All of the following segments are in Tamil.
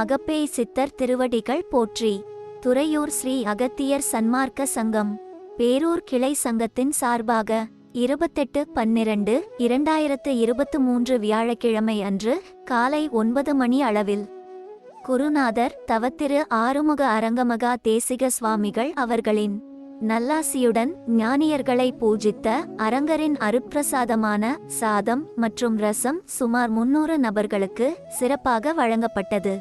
அகப்பேய் சித்தர் திருவடிகள் போற்றி. துறையூர் ஸ்ரீ அகத்தியர் சன்மார்க்க சங்கம். பேரூர் கிளை சங்கத்தின் சார்பாக இருபத்தெட்டு பன்னிரண்டு இரண்டாயிரத்து இருபத்து மூன்று வியாழக்கிழமை அன்று காலை ஒன்பது மணி அளவில் குருநாதர் தவத்திரு ஆறுமுக அரங்கமகா தேசிக சுவாமிகள் அவர்களின் நல்லாசியுடன் ஞானியர்களை பூஜித்த அரங்கரின் அருப்பிரசாதமான சாதம் மற்றும் ரசம் சுமார் முன்னூறு நபர்களுக்கு சிறப்பாக வழங்கப்பட்டது.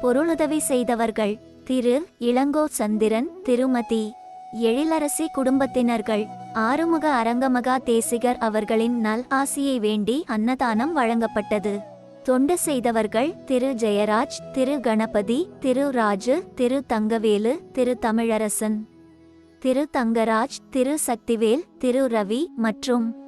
பொருளுதவி செய்தவர்கள் திரு. இளங்கோ சந்திரன் திருமதி. எழிலரசி குடும்பத்தினர்கள். ஆறுமுக அரங்கமகா தேசிகர் அவர்களின் நல் ஆசியை வேண்டி அன்னதானம் வழங்கப்பட்டது. தொண்டு செய்தவர்கள் திரு. ஜெயராஜ் திரு. கணபதி திரு. ராஜு திரு. தங்கவேலு திரு. தமிழரசன் திரு. தங்கராஜ் திரு. சக்திவேல் திரு. ரவி மற்றும்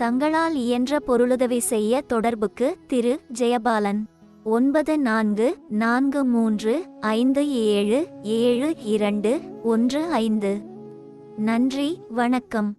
தங்களால் இயன்ற பொருளுதவி செய்ய தொடர்புக்கு திரு. ஜெயபாலன். ஒன்பது நான்கு நான்கு மூன்று ஐந்து ஏழு ஏழு இரண்டு ஒன்று ஐந்து. நன்றி வணக்கம்.